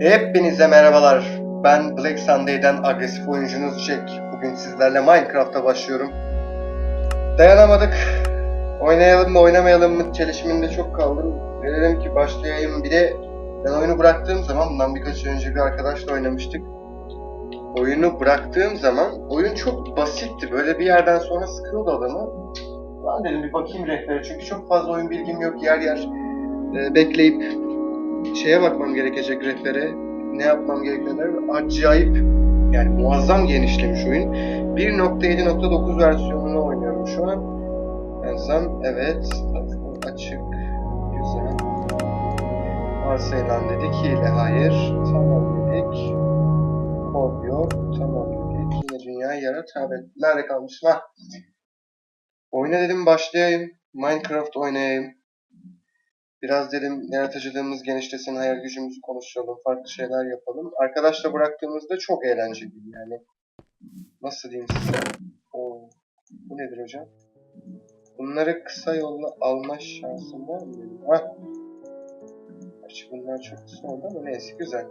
Hepinize merhabalar. Ben Black Sunday'den agresif oyuncunuz Jack. Bugün sizlerle Minecraft'a başlıyorum. Dayanamadık. Oynayalım mı oynamayalım mı çelişiminde çok kaldım. Dedim ki başlayayım. Bir de ben oyunu bıraktığım zaman bundan birkaç önce bir arkadaşla oynamıştık. Oyunu bıraktığım zaman oyun çok basitti. Böyle bir yerden sonra sıkıyordu adamı. Ben dedim bir bakayım rehbere çünkü çok fazla oyun bilgim yok. Yer yer e, bekleyip şeye bakmam gerekecek rehbere. Ne yapmam gerekenler acayip yani muazzam genişlemiş oyun. 1.7.9 versiyonunu oynuyorum şu an. Enzam evet açık güzel. Varsayılan dedik hile hayır. Tamam dedik. Kod yok. Tamam dedik. Yine dünyayı yarat. Evet. Nerede kalmışım ha? Oyuna dedim başlayayım. Minecraft oynayayım. Biraz dedim yaratıcılığımız genişlesin, hayal gücümüzü konuşalım, farklı şeyler yapalım. Arkadaşla bıraktığımızda çok eğlenceli yani. Nasıl diyeyim size? Oo, bu nedir hocam? Bunları kısa yolla alma şansım var mı? Hah. Gerçi bunlar çok kısa oldu ama neyse güzel.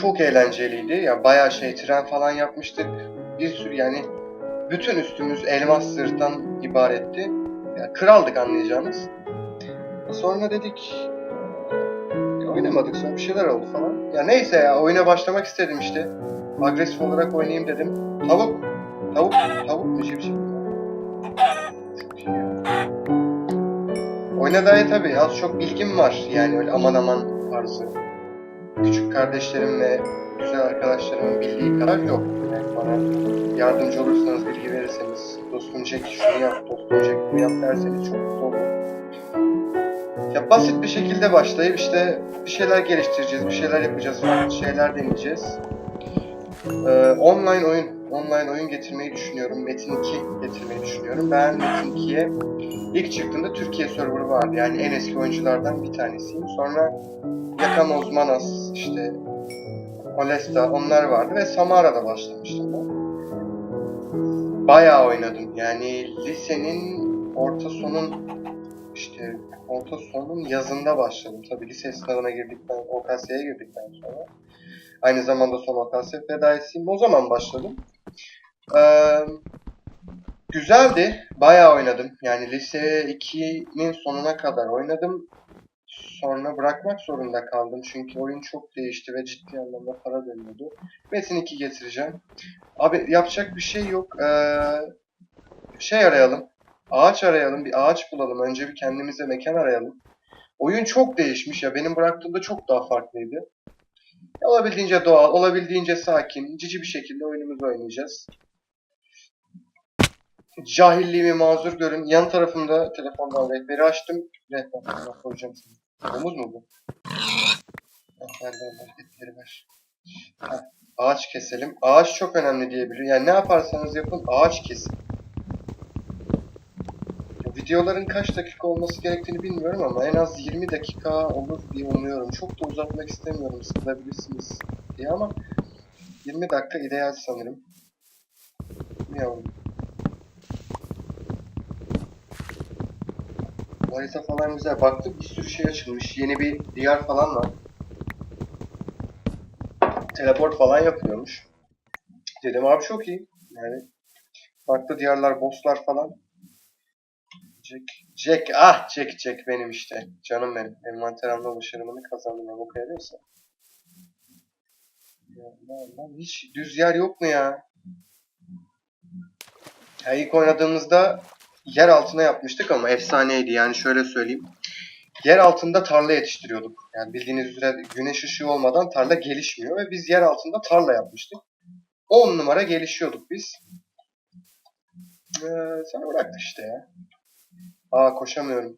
Çok eğlenceliydi. Ya bayağı şey tren falan yapmıştık. Bir sürü yani bütün üstümüz elmas zırhtan ibaretti. Ya kraldık anlayacağınız. Sonra dedik ya oynamadık sonra bir şeyler oldu falan. Ya neyse ya oyuna başlamak istedim işte. Agresif olarak oynayayım dedim. Tavuk. Tavuk. Tavuk mu civciv? Oyuna dair tabii az çok bilgim var. Yani öyle aman aman tarzı. Küçük kardeşlerim ve güzel arkadaşlarımın bildiği kadar yok. Yani bana yardımcı olursanız, bilgi verirseniz, dostum Jack şunu yap, dostum Jack bunu yap derseniz çok mutlu olurum. Ya basit bir şekilde başlayıp işte bir şeyler geliştireceğiz, bir şeyler yapacağız, farklı şeyler deneyeceğiz. Ee, online oyun, online oyun getirmeyi düşünüyorum. Metin 2 getirmeyi düşünüyorum. Ben Metin 2'ye ilk çıktığında Türkiye serverı vardı. Yani en eski oyunculardan bir tanesiyim. Sonra Yakan Ozmanas, işte Olesta onlar vardı ve Samara'da başlamıştım ben. Bayağı oynadım. Yani lisenin orta sonun işte orta sonun yazında başladım. Tabii lise sınavına girdikten, OKS'ye girdikten sonra. Aynı zamanda son OKS fedaisiyim. O zaman başladım. Ee, güzeldi. Bayağı oynadım. Yani lise 2'nin sonuna kadar oynadım. Sonra bırakmak zorunda kaldım. Çünkü oyun çok değişti ve ciddi anlamda para dönüyordu. Metin 2 getireceğim. Abi yapacak bir şey yok. Ee, şey arayalım. Ağaç arayalım. Bir ağaç bulalım. Önce bir kendimize mekan arayalım. Oyun çok değişmiş ya. Benim bıraktığımda çok daha farklıydı. Olabildiğince doğal, olabildiğince sakin, cici bir şekilde oyunumuzu oynayacağız. Cahilliğimi mazur görün. Yan tarafımda telefondan rehberi açtım. Rehberine koyacağım seni. Domuz mu bu? Ver ver ver. Etleri ver. Heh, Ağaç keselim. Ağaç çok önemli diyebilirim. Yani ne yaparsanız yapın ağaç kesin. Videoların kaç dakika olması gerektiğini bilmiyorum ama en az 20 dakika olur diye umuyorum. Çok da uzatmak istemiyorum sıkılabilirsiniz diye ama 20 dakika ideal sanırım. Bu Harita falan güzel. Baktık bir sürü şey açılmış. Yeni bir diyar falan var. Teleport falan yapıyormuş. Dedim abi çok iyi. Yani farklı diyarlar, bosslar falan. Jack, Jack, ah Jack, Jack benim işte. Canım benim. Envanterimde başarımını kazandım. Bu kayarıyorsa. Ya, hiç düz yer yok mu ya? Ya ilk oynadığımızda yer altına yapmıştık ama efsaneydi yani şöyle söyleyeyim. Yer altında tarla yetiştiriyorduk. Yani bildiğiniz üzere güneş ışığı olmadan tarla gelişmiyor ve biz yer altında tarla yapmıştık. 10 numara gelişiyorduk biz. Ee, sonra bıraktık işte ya. Aa koşamıyorum.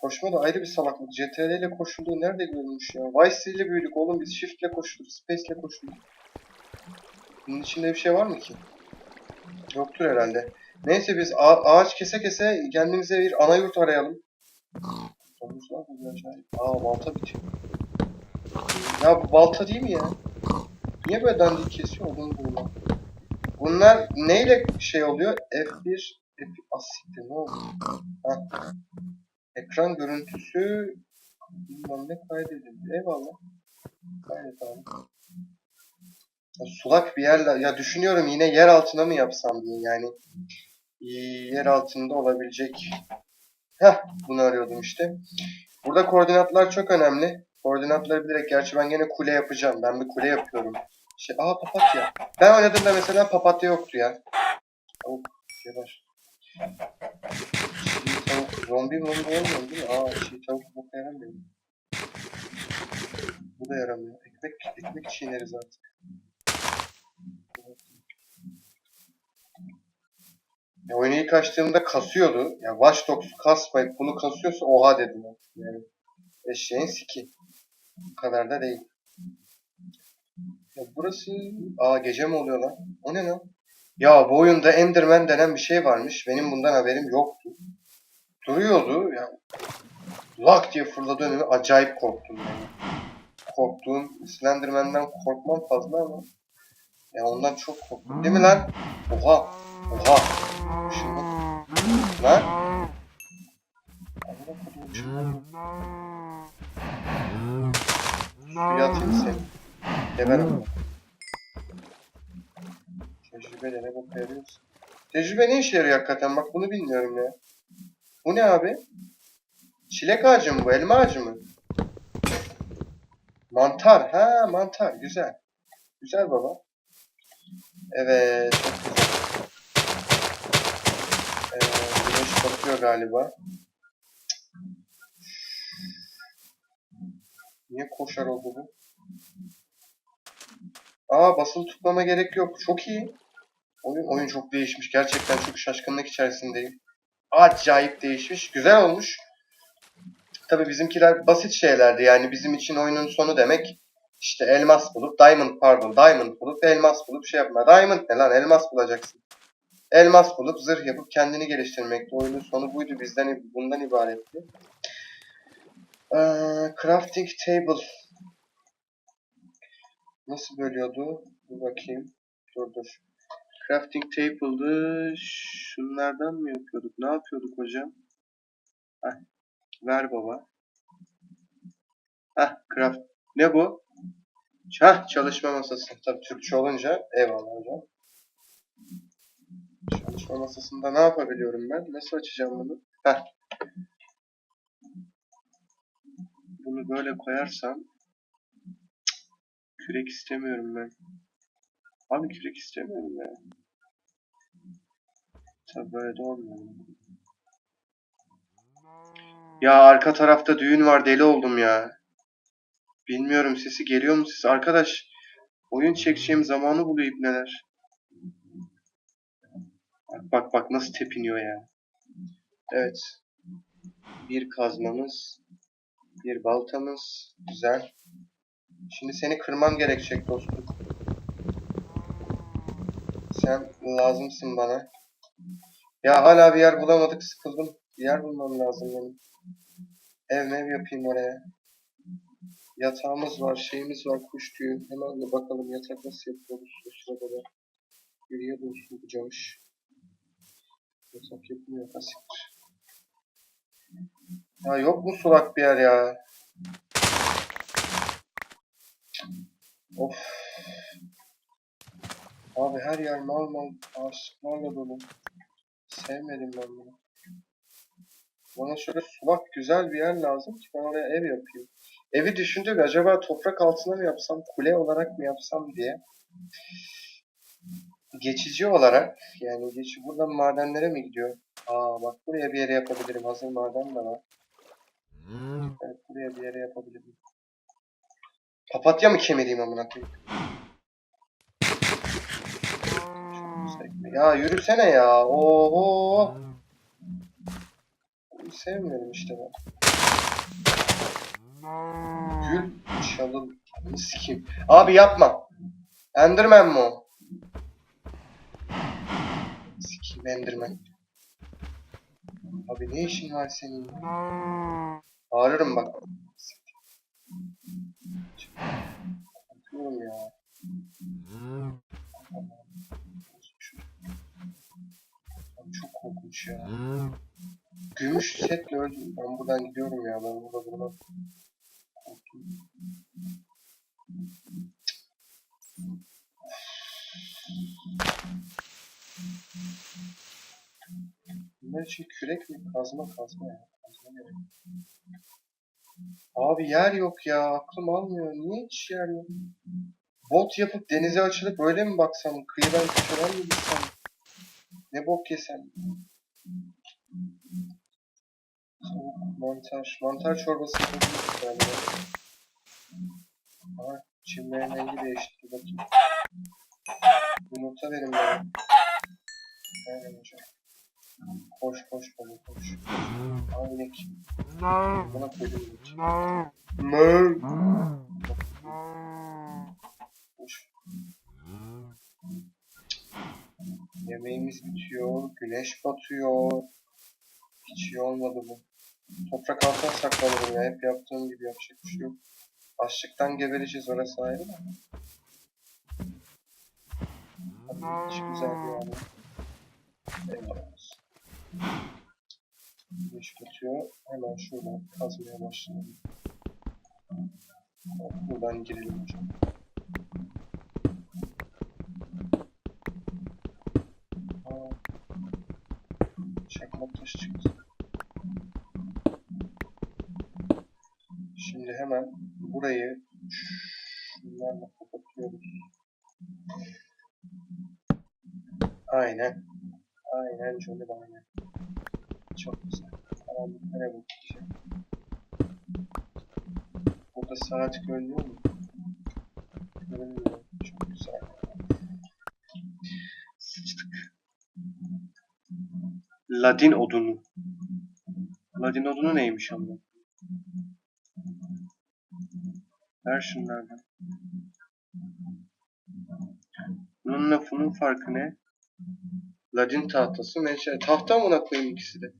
Koşma da ayrı bir salaklık. CTRL ile koşulduğu nerede görülmüş ya? Vice ile büyüdük oğlum biz Shift ile koştuk, Space ile koştuk. Bunun içinde bir şey var mı ki? Yoktur herhalde. Neyse biz ağa- ağaç kese kese kendimize bir ana yurt arayalım. Domuz var mı? Aa balta bitiyor. Ya bu balta değil mi ya? Niye böyle dandik kesiyor onu bulma. Bunlar neyle şey oluyor? F1 F asiktir ne oldu? Ha. Ekran görüntüsü Bilmem ne kaydedildi. Eyvallah. Kaydet abi. Ya sulak bir yerle ya düşünüyorum yine yer altına mı yapsam diye yani yer altında olabilecek Heh bunu arıyordum işte. Burada koordinatlar çok önemli. Koordinatları bilerek gerçi ben gene kule yapacağım. Ben bir kule yapıyorum. Şey, aa papatya. Ben oynadığımda mesela papatya yoktu ya. Tavuk geber. Tavuk zombi zombi olmuyor değil mi? Aa çiğ tavuk boka yaramıyor. Bu da yaramıyor. Ekmek, ekmek çiğneriz artık. Ya oyunu ilk açtığımda kasıyordu. Ya Watch Dogs kasmayıp bunu kasıyorsa oha dedim yani. Eşeğin siki. Bu kadar da değil. Ya burası... Aa gece mi oluyor lan? O ne lan? Ya bu oyunda Enderman denen bir şey varmış. Benim bundan haberim yoktu. Duruyordu ya. Lak diye fırladı önüme. Acayip korktum yani. Korktuğum Slenderman'den korkmam fazla ama ya ondan çok korktum. Değil mi lan? Oha! Oha! Şunu lan. Suya atayım seni. Geber. Tecrübe de ne boka yarıyorsun? Tecrübe ne işe yarıyor hakikaten? Bak bunu bilmiyorum ya. Bu ne abi? Çilek ağacı mı bu? Elma ağacı mı? Mantar. Ha mantar. Güzel. Güzel baba. Evet. Ee, güneş batıyor galiba. Niye koşar oldu bu? Aa basılı tutmama gerek yok. Çok iyi. Oyun, oyun çok değişmiş. Gerçekten çok şaşkınlık içerisindeyim. Acayip değişmiş. Güzel olmuş. Tabii bizimkiler basit şeylerdi. Yani bizim için oyunun sonu demek işte elmas bulup, diamond pardon, diamond bulup elmas bulup şey yapma. Diamond ne lan? Elmas bulacaksın. Elmas bulup zırh yapıp kendini geliştirmekti. Oyunun sonu buydu. Bizden bundan ibaretti. Ee, crafting table. Nasıl bölüyordu? Dur bakayım. Dur dur. Crafting table'dı. Şunlardan mı yapıyorduk? Ne yapıyorduk hocam? Heh. Ver baba. Heh, craft. Ne bu? Heh, çalışma masası. Tabii Türkçe olunca eyvallah hocam. Çalışma masasında ne yapabiliyorum ben? Nasıl açacağım bunu? Heh. Bunu böyle koyarsam kürek istemiyorum ben. Abi kürek istemiyorum ya. Tabii böyle de olmuyor. Ya arka tarafta düğün var deli oldum ya. Bilmiyorum sesi geliyor mu siz? Arkadaş oyun çekeceğim zamanı buluyor ibneler. Bak bak bak nasıl tepiniyor ya. Evet. Bir kazmamız. Bir baltamız. Güzel. Şimdi seni kırmam gerekecek dostum. Sen lazımsın bana. Ya hala bir yer bulamadık sıkıldım. Bir yer bulmam lazım benim. Ev mev yapayım oraya. Yatağımız var, şeyimiz var, kuş tüyü. Hemen de bakalım yatak nasıl yapıyoruz o sırada da. Geriye dursun bu camış. Yatak yapılmıyor, asiktir. Ya yok mu sulak bir yer ya? Of. Abi her yer mal mal ağaçlıklarla dolu. Sevmedim ben bunu. Bana şöyle sulak güzel bir yer lazım ki ben oraya ev yapayım. Evi düşündük acaba toprak altına mı yapsam, kule olarak mı yapsam diye. Geçici olarak yani geçi buradan madenlere mi gidiyor? Aa bak buraya bir yere yapabilirim. Hazır maden de var. Evet buraya bir yere yapabilirim. Papatya mı kemireyim amına koyayım? Çok yüksek. Ya yürüsene ya. Oho. Sevmiyorum işte ben. Gül çalın. Sikeyim. Abi yapma. Enderman mı o? Sikeyim Enderman. Abi ne işin var senin? Bağırırım bak. Korkuyorum ya. Korkunç ya. gümüş setle öldüm. Ben buradan gidiyorum ya. Ben burada buradan. korktum. Bunlar için kürek mi? Kazma kazma ya. Kazma gerek. Abi yer yok ya. Aklım almıyor. Niye hiç yer yok? Bot yapıp denize açılıp öyle mi baksam? Kıyıdan köşeden mi gitsem? Ne bok yesem? Mantar. Mantar çorbası yapabiliriz galiba. Aha, çimlerin rengi değişti. Bakayım. Yumurta verin bana. Aynen hocam. Koş koş baba koş. Aa inek. Buna koydum inek. Mö. Koş. Yemeğimiz bitiyor. Güneş batıyor. Hiç iyi olmadı bu. Toprak altına saklanırım ya. Hep yaptığım gibi yapacak bir şey yok. Açlıktan gebereceğiz orası ayrı da. Hiç güzel yani. Eyvallah. Güneş batıyor. Hemen şuradan kazmaya başlayalım. Buradan girelim hocam. Çakmak taşı çıktı. Şimdi hemen burayı şunlarla kapatıyoruz. Aynen. Aynen şöyle aynen. Çok güzel. Karanlık nereye bakacağım? Burada saat görünüyor mu? Görünmüyor. Çok güzel. Ladin odunu. Ladin odunu neymiş ama? Ver şunlardan. Bunun lafının farkı ne? Ladin tahtası meşale. Tahta mı koyayım ikisi de?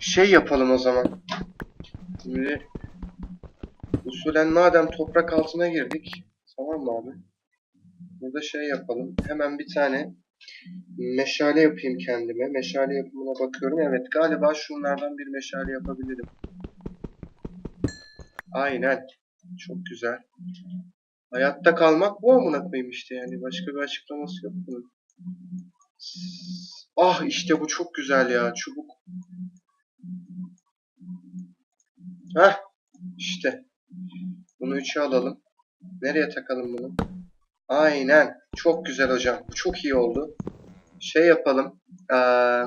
Şey yapalım o zaman. Şimdi usulen madem toprak altına girdik. Tamam mı abi? Burada şey yapalım. Hemen bir tane meşale yapayım kendime. Meşale yapımına bakıyorum. Evet galiba şunlardan bir meşale yapabilirim. Aynen. Çok güzel. Hayatta kalmak bu amına koyayım işte yani. Başka bir açıklaması yok bunun. Ah işte bu çok güzel ya. Çubuk. Heh. işte. Bunu üçe alalım. Nereye takalım bunu? Aynen. Çok güzel hocam. Bu çok iyi oldu. Şey yapalım. Ee,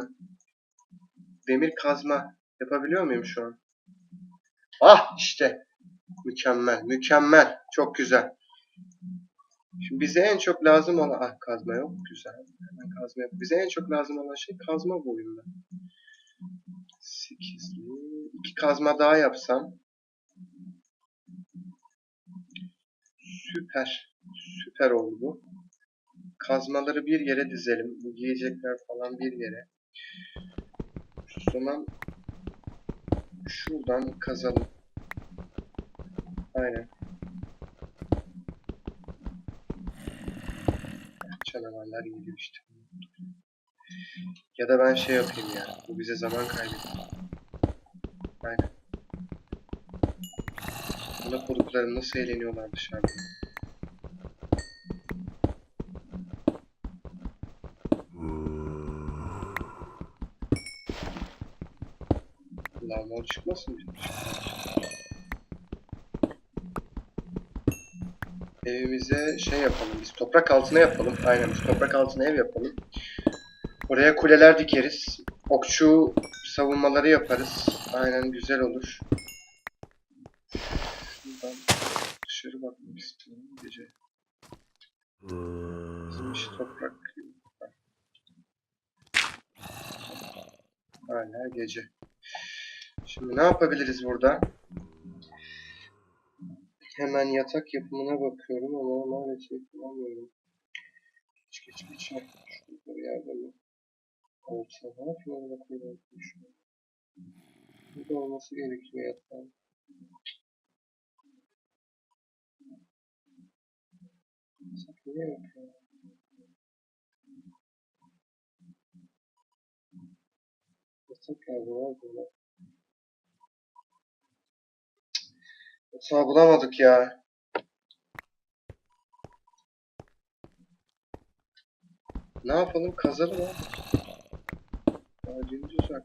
demir kazma yapabiliyor muyum şu an? Ah işte. Mükemmel. Mükemmel. Çok güzel. Şimdi bize en çok lazım olan... Ah kazma yok. Güzel. Hemen kazma yap. Bize en çok lazım olan şey kazma bu oyunda. 8'li. İki kazma daha yapsam. Süper. Süper oldu bu. Kazmaları bir yere dizelim. Bu yiyecekler falan bir yere. O zaman şuradan kazalım. Aynen. Canavarlar geliyor işte. Ya da ben şey yapayım ya. Bu bize zaman kaybediyor. Aynen. Buna kodukları nasıl eğleniyorlar dışarıda. Lavmol çıkmasın diyor. Evimize şey yapalım. Biz toprak altına yapalım. Aynen biz toprak altına ev yapalım. Oraya kuleler dikeriz. Okçu savunmaları yaparız. Aynen güzel olur. Şuradan dışarı bakmak istiyorum gece. Bizim iş toprak. Hala gece. Şimdi ne yapabiliriz burada? Hemen yatak yapımına bakıyorum ama maalesef bulamıyorum. Geç geç geç. Şurada bir yerde mi? Olsa ne yapıyorum an. Burada olması gerekiyor yatağın. Niye yok ya? Yatak lazım abi böyle. Yatağı bulamadık ya. Ne yapalım? Kazalım. Daha gündüz var.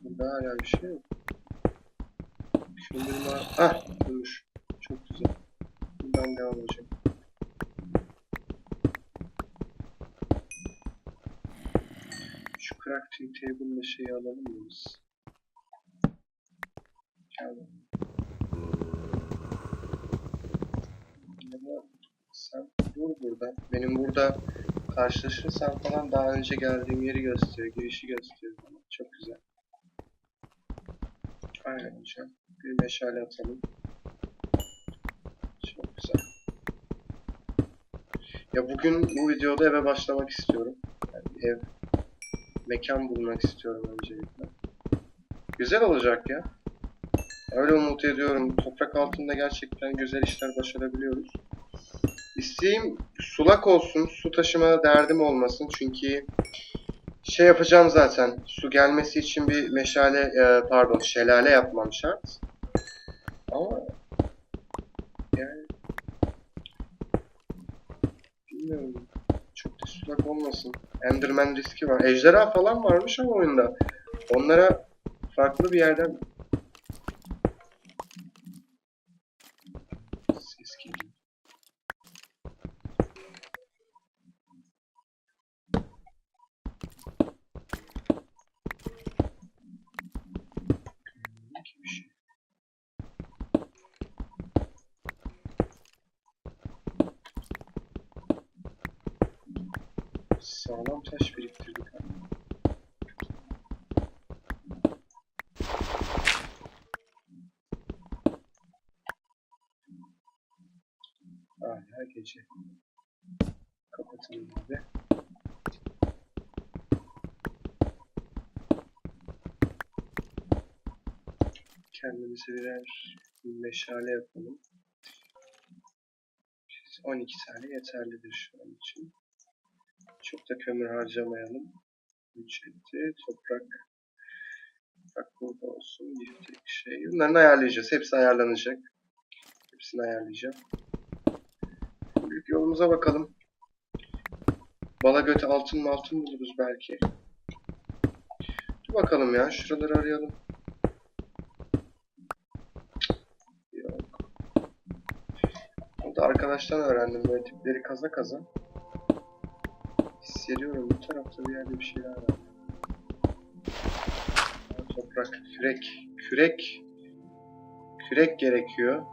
Burada hala bir şey yok. Şimdi numara... Ah! Bulmuş. Çok güzel. Buradan devam edeceğim. Şu crafting table'la şeyi alalım mı biz? Da sen dur burada. Benim burada karşılaşırsan falan daha önce geldiğim yeri gösteriyor, girişi gösteriyor bana. Çok güzel. Aynen hocam. Bir meşale atalım. Çok güzel. Ya bugün bu videoda eve başlamak istiyorum. Yani ev, mekan bulmak istiyorum öncelikle. Güzel olacak ya. Öyle umut ediyorum. Toprak altında gerçekten güzel işler başarabiliyoruz. İsteğim sulak olsun, su taşıma derdim olmasın çünkü şey yapacağım zaten. Su gelmesi için bir meşale, e, pardon, şelale yapmam şart. Ama yani bilmiyorum. Çok da sulak olmasın. Enderman riski var. Ejderha falan varmış ama oyunda. Onlara farklı bir yerden Sağlam taş biriktirdik ha. Hala gece. Kapatalım abi. Kendimize birer meşale yapalım. 12 tane yeterlidir şu an için. Çok da kömür harcamayalım. 3 etti. Toprak. Toprak burada olsun. Giftek şey. Bunları ayarlayacağız. Hepsi ayarlanacak. Hepsini ayarlayacağım. Büyük yolumuza bakalım. Bala göte altın altın buluruz belki. Dur bakalım ya. Şuraları arayalım. Yok. O da arkadaştan öğrendim. Böyle tipleri kaza kaza. Hissediyorum bu tarafta bir yerde bir şeyler var. Toprak, kürek, kürek, kürek gerekiyor.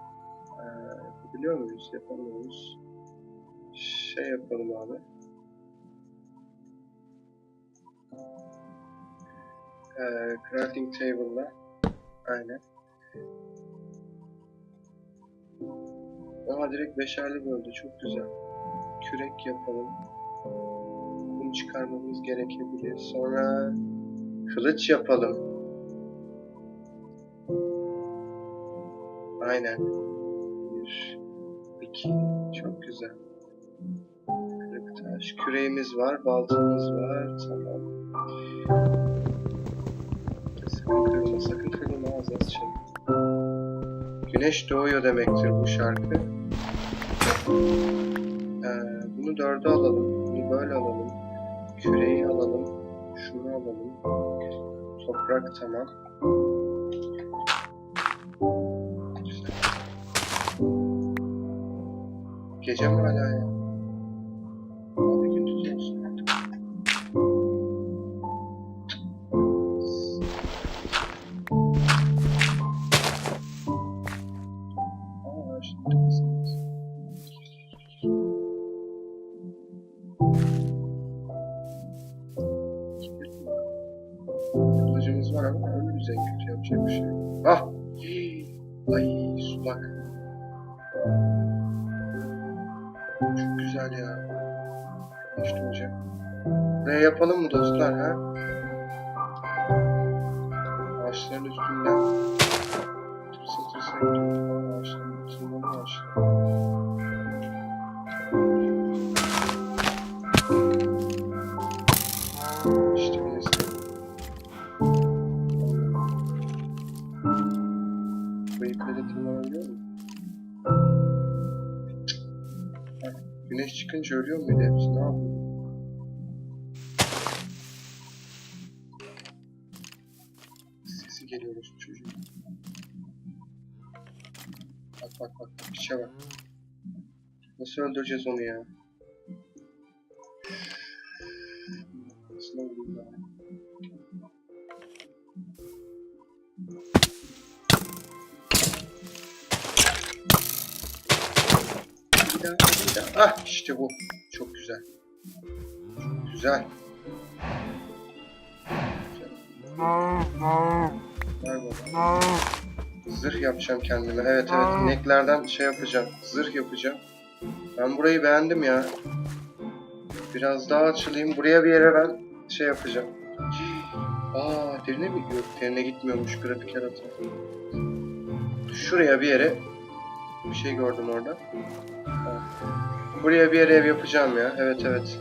Ee, yapabiliyor muyuz? Yapamıyoruz. Şey yapalım abi. Ee, crafting table'la. Aynen. Ama direkt beşerli böldü. Çok güzel. Kürek yapalım. Çıkarmamız gerekebilir. Sonra kılıç yapalım. Aynen. Bir, iki. Çok güzel. Kırık taş. Küreğimiz var, baltamız var. Tamam. Sakın kırma, sakın kırma ağzı açalım. Güneş doğuyor demektir bu şarkı. Ee, bunu dörde alalım. Bunu böyle alalım. Küreği alalım. Şunu alalım. Toprak tamam. Gece mi hala ya? Ne yapalım mı dostlar ha? Ağaçların üstünden tırsa tırsa gidiyorum. Ağaçların üstünden ağaçların. Güneş çıkınca ölüyor muydu hepsi? Ne yapıyor? Nasıl öldüreceğiz onu ya? Bir daha, bir. Ah işte bu. Çok güzel. Çok güzel. Zırh yapacağım kendime. Evet evet ineklerden şey yapacağım. Zırh yapacağım. Ben burayı beğendim ya. Biraz daha açılayım. Buraya bir yere ben şey yapacağım. Aa derine mi gidiyor? Derine gitmiyormuş grafik yaratı. Şuraya bir yere bir şey gördüm orada. Buraya bir yere ev yapacağım ya. Evet evet.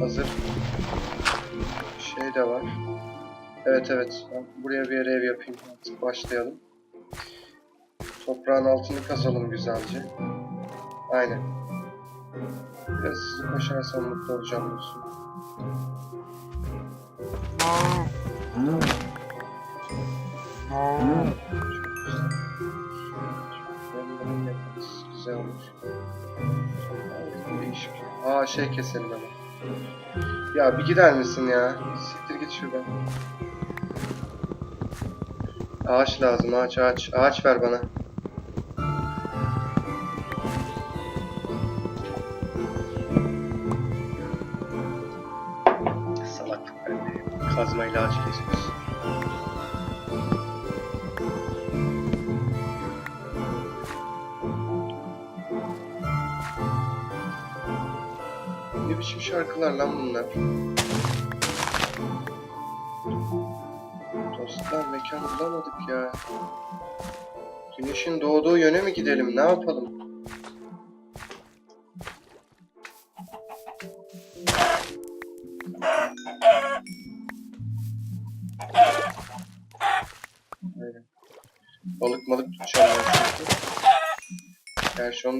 Hazır. Şey de var. Evet evet. Buraya bir yere ev yapayım. Artık başlayalım. Toprağın altını kazalım güzelce. Aynen. Biraz koşarsam mutlu olacağım. Çok güzel. Çok değişik. Aa şey keselim hemen. Ya bir gider misin ya? Siktir git şuradan. Ağaç lazım ağaç ağaç. Ağaç ver bana. Salak bende. Kazmayla ağaç kesiyoruz. Ne biçim şarkılar lan bunlar? Dostlar mekan bulamadık ya. Güneşin doğduğu yöne mi gidelim? Ne yapalım?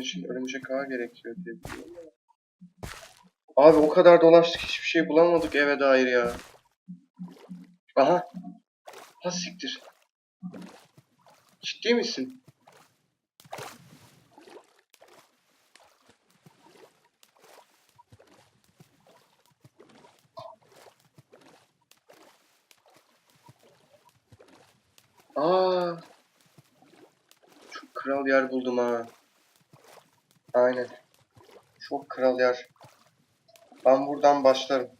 Onun için örümcek ağı gerekiyor diye. Abi o kadar dolaştık hiçbir şey bulamadık eve dair ya. Aha. Ha siktir. Ciddi misin? Aa. Çok kral yer buldum ha. Aynen. Çok kral yer. Ben buradan başlarım.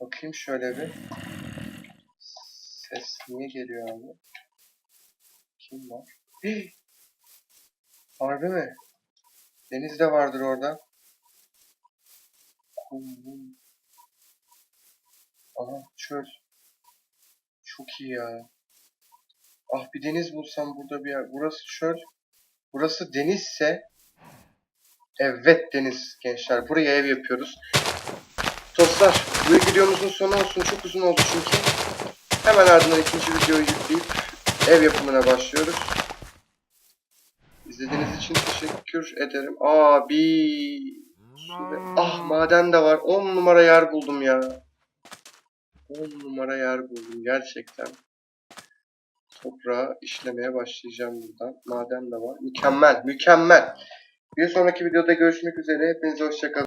Bakayım şöyle bir. Ses niye geliyor abi? Kim var? Hii! Harbi mi? Deniz de vardır orada. Aha çöl. Çok iyi ya. Ah bir deniz bulsam burada bir yer. Burası çöl. Burası denizse Evet deniz gençler. Buraya ev yapıyoruz. Dostlar bu videomuzun sonu olsun. Çok uzun oldu çünkü. Hemen ardından ikinci videoyu yükleyip ev yapımına başlıyoruz. İzlediğiniz için teşekkür ederim. Abi. Ah maden de var. 10 numara yer buldum ya. 10 numara yer buldum gerçekten. Toprağı işlemeye başlayacağım buradan. Maden de var. Mükemmel, mükemmel. Bir sonraki videoda görüşmek üzere. Hepinize hoşçakalın.